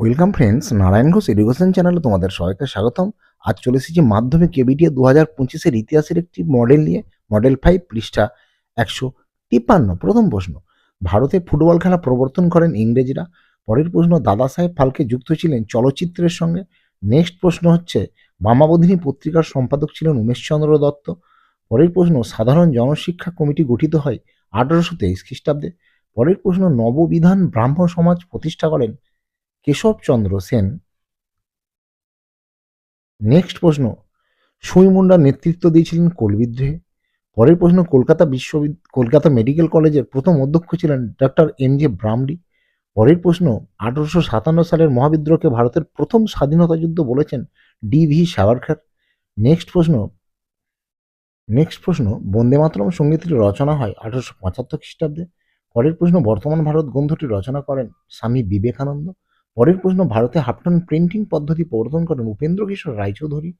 Welcome friends Narayan Ghosh education চ্যানেলে তোমাদের সবাইকে স্বাগতম। আজ চলে এসেছি মাধ্যমিক কেবিটিএ দু হাজার পঁচিশের ইতিহাসের একটি মডেল নিয়ে মডেল ফাইভ পৃষ্ঠা একশো তিপ্পান্ন, প্রথম প্রশ্ন। ভারতে ফুটবল খেলা প্রবর্তন করেন ইংরেজরা। পরের প্রশ্ন, দাদা সাহেব ফালকে যুক্ত ছিলেন চলচ্চিত্রের সঙ্গে। নেক্সট প্রশ্ন হচ্ছে, মামাবোধিনী পত্রিকার সম্পাদক ছিলেন উমেশচন্দ্র দত্ত। পরের প্রশ্ন, সাধারণ জনশিক্ষা কমিটি গঠিত হয় আঠারোশো তেইশ খ্রিস্টাব্দে। পরের প্রশ্ন, নববিধান ব্রাহ্ম সমাজ প্রতিষ্ঠা করেন কেশবচন্দ্র সেন। নেক্সট প্রশ্ন, সুই মুন্ডা নেতৃত্ব দিয়েছিলেন কোল বিদ্রোহে? পরের প্রশ্ন, কলকাতা বিশ্ববিদ্যালয় কলকাতা মেডিকেল কলেজের প্রথম অধ্যক্ষ ছিলেন ডক্টর এন জে ব্রামডি পরের প্রশ্ন, আঠারোশো সাতান্ন সালের মহাবিদ্রোহকে ভারতের প্রথম স্বাধীনতা যুদ্ধ বলেছেন ডি ভি সাভারকার। নেক্সট প্রশ্ন নেক্সট প্রশ্ন, বন্দে মাতরম সঙ্গীতটি রচনা হয় আঠারোশো পঁচাত্তর খ্রিস্টাব্দে। পরের প্রশ্ন, বর্তমান ভারত গ্রন্থটি রচনা করেন স্বামী বিবেকানন্দ। পরের প্রশ্ন, ভারতে হাফটন প্রিন্টিং পদ্ধতি প্রবর্তন করেন উপেন্দ্র কিশোর রায়চৌধুরী।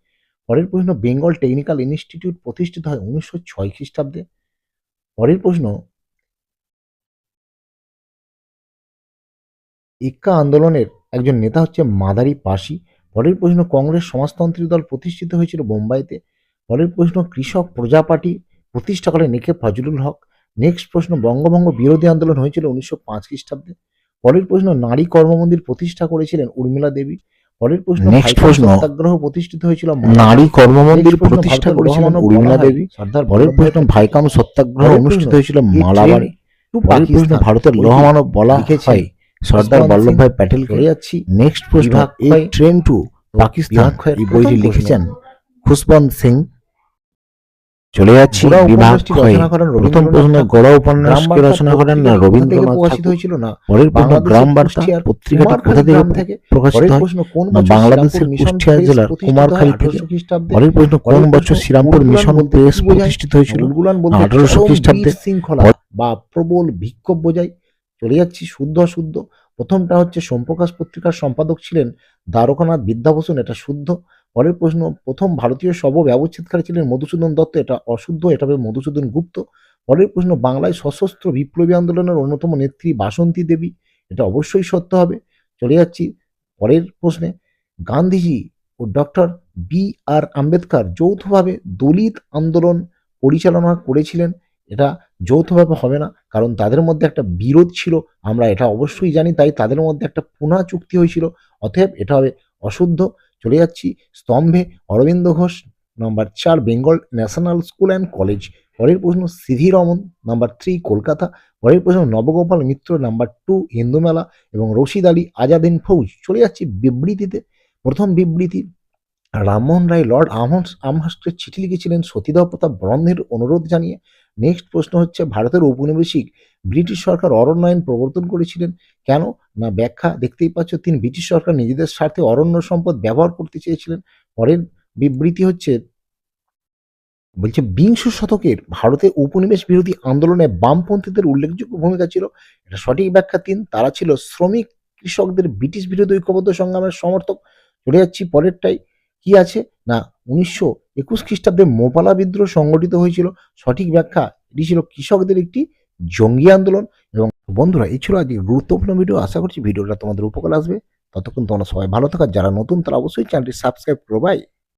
পরের প্রশ্ন, বেঙ্গল টেকনিক্যাল ইনস্টিটিউট প্রতিষ্ঠিত হয় উনিশশো ছয় খ্রিস্টাব্দে। পরের প্রশ্ন, ইক্কা আন্দোলনের একজন নেতা হচ্ছে মাদারি পাশি। পরের প্রশ্ন, কংগ্রেস সমাজতন্ত্রী দল প্রতিষ্ঠিত হয়েছিল বোম্বাইতে। পরের প্রশ্ন, কৃষক প্রজা পার্টি প্রতিষ্ঠা করেন একে ফজলুল হক। নেক্সট প্রশ্ন, বঙ্গভঙ্গ বিরোধী আন্দোলন হয়েছিল উনিশশো পাঁচ খ্রিস্টাব্দে। পরের প্রশ্ন নারী কর্মমন্দির প্রতিষ্ঠা করেছিলেন উর্মিলা দেবী? পরের প্রশ্ন সত্যাগ্রহ প্রতিষ্ঠিত হয়েছিল নারী কর্মমন্দির প্রতিষ্ঠা করেছিলেন উর্মিলা দেবী। সর্দার পরের প্রশ্ন ভাইকাম সত্যাগ্রহ অনুষ্ঠিত হয়েছিল মালাবারে পরের প্রশ্ন ভারতের লৌহমানব বলা হয় সর্দার যশবন্ত বল্লভভাই সিং। প্যাটেলকে। চলে যাচ্ছি। নেক্সট প্রশ্ন এই ট্রেন টু পাকিস্তান। এই বইটি লিখেছেন খুশবন্ত সিং। চলে যাচ্ছি বিভাগ প্রথম প্রশ্ন। গড়া গ্রাম উপন্যাসকে রচনা করেন না রবীন্দ্রনাথ প্রকাশিত হয়েছিল না? পরের প্রশ্ন গ্রাম বার্তা পত্রিকাটি কোথা থেকে প্রকাশিত হয়? কোন না বছর বাংলাদেশের কুষ্টিয়া জেলার কুমারখালী থেকে পরের প্রশ্ন কোন বছর শ্রীরামপুর মিশন প্রেস প্রতিষ্ঠিত হয়েছিল? আঠারোশো খ্রিস্টাব্দে। বিশৃঙ্খলা বা প্রবল বিক্ষোভ বোঝায়। চলে যাচ্ছি শুদ্ধ অশুদ্ধ। প্রথমটা হচ্ছে সোমপ্রকাশ পত্রিকার সম্পাদক ছিলেন দ্বারকানাথ বিদ্যাভূষণ এটা শুদ্ধ। পরের প্রশ্ন, প্রথম ভারতীয় শব ব্যবচ্ছেদকারী ছিলেন মধুসূদন দত্ত, এটা অশুদ্ধ, এটা হবে মধুসূদন গুপ্ত। পরের প্রশ্ন, বাংলায় সশস্ত্র বিপ্লবী আন্দোলনের অন্যতম নেত্রী বাসন্তী দেবী, এটা অবশ্যই সত্য হবে। চলে যাচ্ছি পরের প্রশ্নে, গান্ধীজি ও ডক্টর বি আর আম্বেদকর যৌথভাবে দলিত আন্দোলন পরিচালনা করেছিলেন, এটা যৌথভাবে হবে না, কারণ তাদের মধ্যে একটা বিরোধ ছিল, আমরা এটা অবশ্যই জানি, তাই তাদের মধ্যে একটা পুনা চুক্তি হয়েছিল, অতএব এটা হবে অশুদ্ধ। চলে যাচ্ছি স্তম্ভে অরবিন্দ ঘোষ নাম্বার চার Bengal national school and college, পরের প্রশ্ন সিধি রমন নাম্বার থ্রি কলকাতা, পরের প্রশ্ন নবগোপাল মিত্র নাম্বার টু হিন্দু মেলা এবং রশিদ আলী আজাদিন ফৌজ। চলে যাচ্ছি বিবৃতিতে। প্রথম বিবৃতি, রামমোহন রায়, লর্ড আমহস আমহাস্টের চিঠি লিখেছিলেন সতীদাহ প্রতাপ বন্ধের অনুরোধ জানিয়ে। নেক্সট প্রশ্ন হচ্ছে, ভারতের ঔপনিবেশিক ব্রিটিশ সরকার অরণ্য আইন প্রবর্তন করেছিলেন কেন? না, ব্যাখ্যা দেখতেই পাচ্ছ, তিনি ব্রিটিশ সরকার নিজেদের স্বার্থে অরণ্য সম্পদ ব্যবহার করতে চেয়েছিলেন। পরের বিবৃতি হচ্ছে, বলছে, বিংশ শতকের ভারতে উপনিবেশ বিরোধী আন্দোলনে বামপন্থীদের উল্লেখযোগ্য ভূমিকা ছিল। এটা সঠিক ব্যাখ্যা তিন, তারা ছিল শ্রমিক কৃষকদের ব্রিটিশ বিরোধী ঐক্যবদ্ধ সংগ্রামের সমর্থক। চলে যাচ্ছি পরেরটাই কি আছে? না উনিশশো একুশ খ্রিস্টাব্দে মোপালা বিদ্রোহ সংগঠিত হয়েছিল। সঠিক ব্যাখ্যা, এটি ছিল কৃষকদের একটি জঙ্গি আন্দোলন। এবং বন্ধুরা, এই ছিল আজকে গুরুত্বপূর্ণ ভিডিও আশা করছি ভিডিওটা তোমাদের উপকার আসবে। ততক্ষণ তোমরা সবাই ভালো থাকার যারা নতুন, তারা অবশ্যই চ্যানেলটি সাবস্ক্রাইব করো। বাই